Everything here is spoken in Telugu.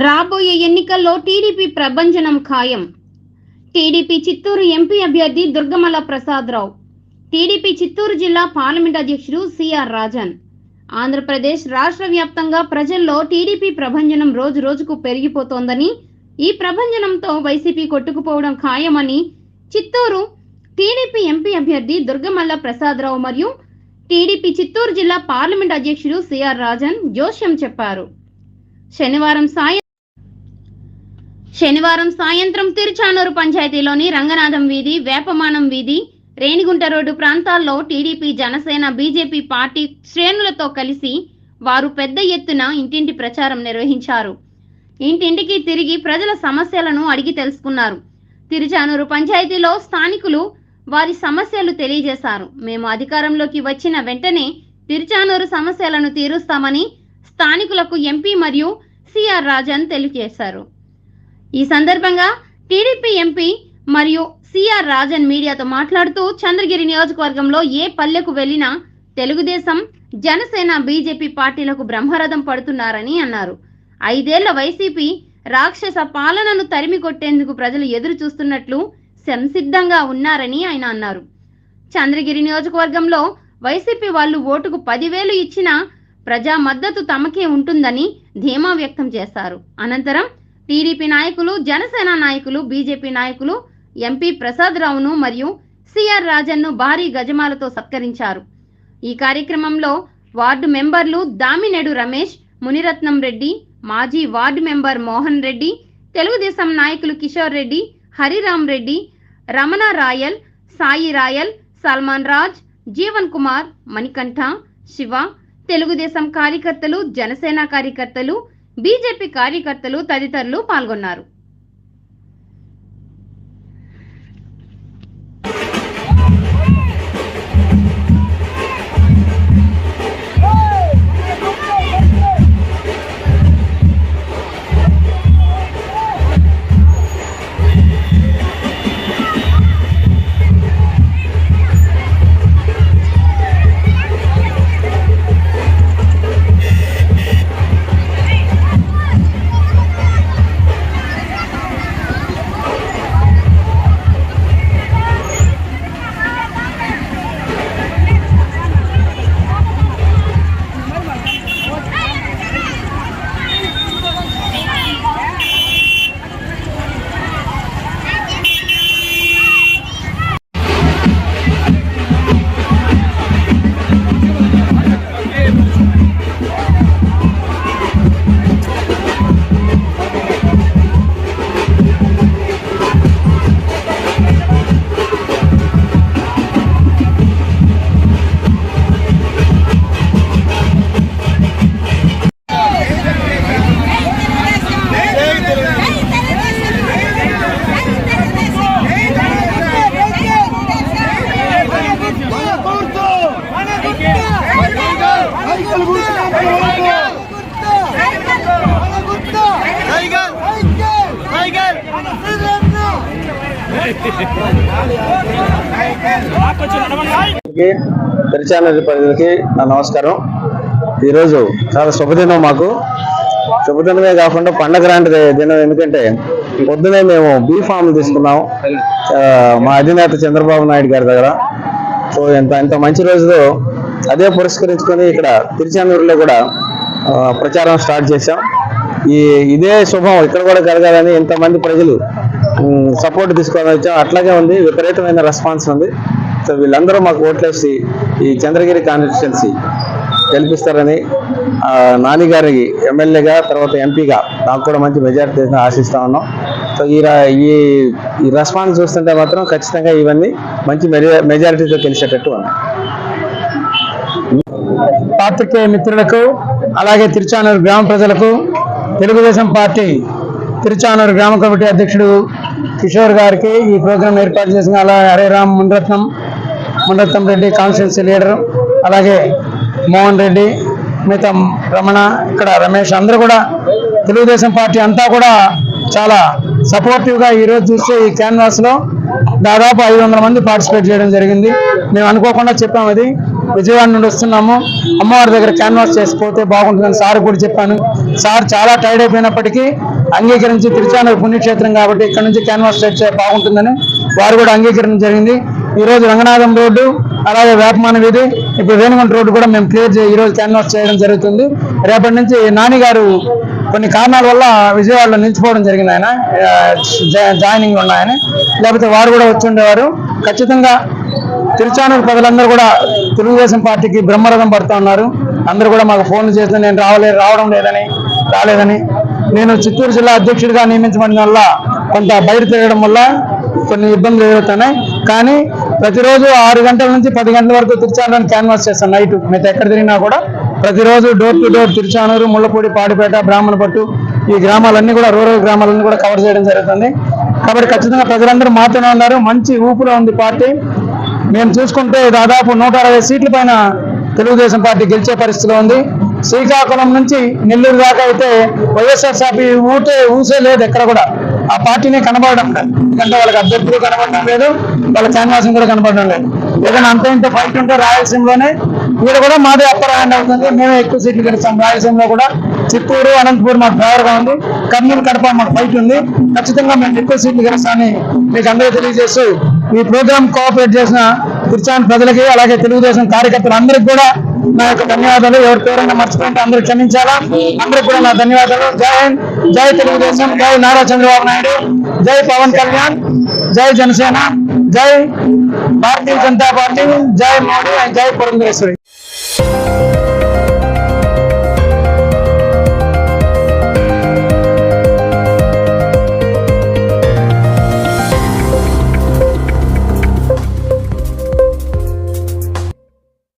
రాబోయే ఎన్నికల్లో టీడీపీ ప్రభంజనం ఖాయం. టీడీపీ చిత్తూరు ఎంపీ అభ్యర్థి దుర్గమల ప్రసాదరావు. టీడీపీ చిత్తూరు జిల్లా పార్లమెంట్ అధ్యక్షుడు సిఆర్ రాజన్. ఆంధ్రప్రదేశ్ రాష్ట్ర వ్యాప్తంగా ప్రజల్లో టీడీపీ ప్రభంజనం రోజు రోజుకు పెరిగిపోతోందని ఈ ప్రభంజనంతో వైసీపీ కొట్టుకుపోవడం ఖాయమని చిత్తూరు టీడీపీ ఎంపీ అభ్యర్థి దుర్గమల్ల ప్రసాదరావు మరియు టీడీపీ చిత్తూరు జిల్లా పార్లమెంట్ అధ్యక్షుడు సిఆర్ రాజన్ జోష్యం చెప్పారు. శనివారం సాయం శనివారం సాయంత్రం తిరుచానూరు పంచాయతీలోని రంగనాథం వీధి వేపమానం వీధి రేణిగుంట రోడ్డు ప్రాంతాల్లో టీడీపీ జనసేన బీజేపీ పార్టీ శ్రేణులతో కలిసి వారు పెద్ద ఎత్తున ఇంటింటి ప్రచారం నిర్వహించారు. ఇంటింటికి తిరిగి ప్రజల సమస్యలను అడిగి తెలుసుకున్నారు. తిరుచానూరు పంచాయతీలో స్థానికులు వారి సమస్యలు తెలియజేశారు. మేము అధికారంలోకి వచ్చిన వెంటనే తిరుచానూరు సమస్యలను తీరుస్తామని స్థానికులకు ఎంపీ మరియు సిఆర్ రాజన్ తెలియజేశారు. ఈ సందర్భంగా టీడీపీ ఎంపీ మరియు సిఆర్ రాజన్ మీడియాతో మాట్లాడుతూ చంద్రగిరి నియోజకవర్గంలో ఏ పల్లెకు వెళ్ళినా తెలుగుదేశం జనసేన బీజేపీ పార్టీలకు బ్రహ్మరథం పడుతున్నారని అన్నారు. ఐదేళ్ళ వైసీపీ రాక్షస పాలనను తరిమి కొట్టేందుకు ప్రజలు ఎదురు చూస్తున్నట్లు సంసిద్ధంగా ఉన్నారని ఆయన అన్నారు. చంద్రగిరి నియోజకవర్గంలో వైసీపీ వాళ్ళు ఓటుకు పదివేలు ఇచ్చినా ప్రజా మద్దతు తమకే ఉంటుందని ధీమా వ్యక్తం చేశారు. అనంతరం టీడీపీ నాయకులు జనసేన నాయకులు బీజేపీ నాయకులు ఎంపీ ప్రసాద్ రావును మరియు సిఆర్ రాజన్ను భారీ గజమాలతో సత్కరించారు. ఈ కార్యక్రమంలో వార్డు మెంబర్లు దామినేడు రమేష్ మునిరత్నం రెడ్డి మాజీ వార్డు మెంబర్ మోహన్ రెడ్డి తెలుగుదేశం నాయకులు కిషోర్ రెడ్డి హరిరామ్ రెడ్డి రమణ రాయల్ సాయి రాయల్ సల్మాన్ రాజ్ జీవన్ కుమార్ మణికంఠ శివ తెలుగుదేశం కార్యకర్తలు జనసేన కార్యకర్తలు బీజేపీ కార్యకర్తలు తదితరులు పాల్గొన్నారు. తిరుచానూరి ప్రజలకి నా నమస్కారం. ఈరోజు చాలా శుభదినం మాకు. శుభదినమే కాకుండా పండగ లాంటి దినం. ఎందుకంటే పొద్దునే మేము బీ ఫామ్ తీసుకున్నాం మా అధినేత చంద్రబాబు నాయుడు గారి దగ్గర. సో ఇంత ఇంత మంచి రోజులో అదే పురస్కరించుకొని ఇక్కడ తిరుచానూరులో కూడా ప్రచారం స్టార్ట్ చేశాం. ఈ ఇదే శుభం ఇక్కడ కూడా కలగాలని ఇంతమంది ప్రజలు సపోర్ట్ తీసుకోవాలని వచ్చాం. అట్లాగే ఉంది విపరీతమైన రెస్పాన్స్ ఉంది. సో వీళ్ళందరూ మాకు ఓట్లేసి ఈ చంద్రగిరి కాన్స్టిట్యున్సీ గెలిపిస్తారని నానిగారికి ఎమ్మెల్యేగా తర్వాత ఎంపీగా నాకు కూడా మంచి మెజారిటీ ఆశిస్తా ఉన్నాం. సో ఈ రా- ఈ ఈ రెస్పాన్స్ చూస్తుంటే మాత్రం ఖచ్చితంగా ఇవన్నీ మంచి మెజారిటీతో గెలిచేటట్టు ఉన్నాయి. పాత్రికేయ మిత్రులకు అలాగే తిరుచానూరు గ్రామ ప్రజలకు తెలుగుదేశం పార్టీ తిరుచానూరు గ్రామ కమిటీ అధ్యక్షుడు కిషోర్ గారికి ఈ ప్రోగ్రాం ఏర్పాటు చేసిన అలాగే హరేరామ్ ముండరత్నం మునరత్నం రెడ్డి కాన్స్టిట్యున్సీ లీడర్ అలాగే మోహన్ రెడ్డి మిగతా రమణ ఇక్కడ రమేష్ అందరూ కూడా తెలుగుదేశం పార్టీ అంతా కూడా చాలా సపోర్టివ్గా ఈరోజు చూస్తే ఈ క్యాన్వాస్లో దాదాపు ఐదు వందల మంది పార్టిసిపేట్ చేయడం జరిగింది. మేము అనుకోకుండా చెప్పాము అది. విజయవాడ నుండి వస్తున్నాము. అమ్మవారి దగ్గర క్యాన్వాస్ చేసిపోతే బాగుంటుందని సార్ కూడా చెప్పాను. సార్ చాలా టైర్డ్ అయిపోయినప్పటికీ అంగీకరించి తిరుచానూరు పుణ్యక్షేత్రం కాబట్టి ఇక్కడ నుంచి క్యాన్వాస్ చేస్తే బాగుంటుందని వారు కూడా అంగీకరించడం జరిగింది. ఈ రోజు రంగనాథం రోడ్డు అలాగే వేపమాన వీధి ఇప్పుడు వేణుగుంట రోడ్డు కూడా మేము క్లియర్ చేసి ఈ రోజు క్యాన్వాస్ చేయడం జరుగుతుంది. రేపటి నుంచి నాని గారు కొన్ని కారణాల వల్ల విజయవాడలో నిలిచిపోవడం జరిగింది ఆయన. జాయినింగ్ ఉన్నాయని. లేకపోతే వారు కూడా వచ్చి ఉండేవారు. ఖచ్చితంగా తిరుచానూరు ప్రజలందరూ కూడా తెలుగుదేశం పార్టీకి బ్రహ్మరథం పడుతూ ఉన్నారు. అందరూ కూడా మాకు ఫోన్లు చేస్తే నేను రావలేదు రావడం లేదని రాలేదని నేను చిత్తూరు జిల్లా అధ్యక్షుడిగా నియమించబడిన వల్ల కొంత బయట తిరగడం వల్ల కొన్ని ఇబ్బందులు ఎదురవుతున్నాయి. కానీ ప్రతిరోజు ఆరు గంటల నుంచి పది గంటల వరకు తిరుచానూరు క్యాన్వాస్ చేస్తాను నైట్. మిగతా ఎక్కడ తిరిగినా కూడా ప్రతిరోజు door to door Tiruchanur Mullapudi Padipeta Brahmanapattu ఈ గ్రామాలన్నీ కూడా రూరల్ గ్రామాలన్నీ కూడా కవర్ చేయడం జరుగుతుంది. కాబట్టి ఖచ్చితంగా ప్రజలందరూ మాతోనే ఉన్నారు. మంచి ఊపులో ఉంది పార్టీ. మేము చూసుకుంటే దాదాపు నూట అరవై సీట్ల పైన తెలుగుదేశం పార్టీ గెలిచే పరిస్థితిలో ఉంది. శ్రీకాకుళం నుంచి నెల్లూరు దాకా అయితే వైఎస్ఆర్సీపీ ఊటే ఊసే లేదు ఎక్కడ కూడా. ఆ పార్టీనే కనబడడం లేదు. ఎందుకంటే వాళ్ళకి అభ్యర్థులు కనబడడం లేదు వాళ్ళ క్యాన్వాసింగ్ కూడా కనబడడం లేదు. ఏదైనా అంత ఇంత ఫైట్ ఉంటే రాయలసీమలోనే ఇక్కడ కూడా మాదే అప్పర్ హ్యాండ్ అవుతుంది. మేమే ఎక్కువ సీట్లు గెలుస్తాం. రాయలసీమలో కూడా చిత్తూరు అనంతపూర్ మాకు ఫేవర్గా ఉంది. కర్నూలు కడప మాకు ఫైట్ ఉంది. ఖచ్చితంగా మేము ఎక్కువ సీట్లు గెలుస్తామని మీకు అందరూ తెలియజేస్తూ ఈ ప్రోగ్రామ్ కోఆపరేట్ చేసిన తిరుచాన్ ప్రజలకి అలాగే తెలుగుదేశం కార్యకర్తలు అందరికి కూడా నా యొక్క ధన్యవాదాలు. ఎవరి పేరైనా మర్చిపోయింటే అందరూ క్షమించాలా? అందరికి కూడా నా ధన్యవాదాలు. జై హింద్. జై తెలుగుదేశం. జై నారా చంద్రబాబు నాయుడు. జై పవన్ కళ్యాణ్. జై జనసేన. జై భారతీయ జనతా పార్టీ. జై మోడీ. అండ్ జై పురంధేశ్వరి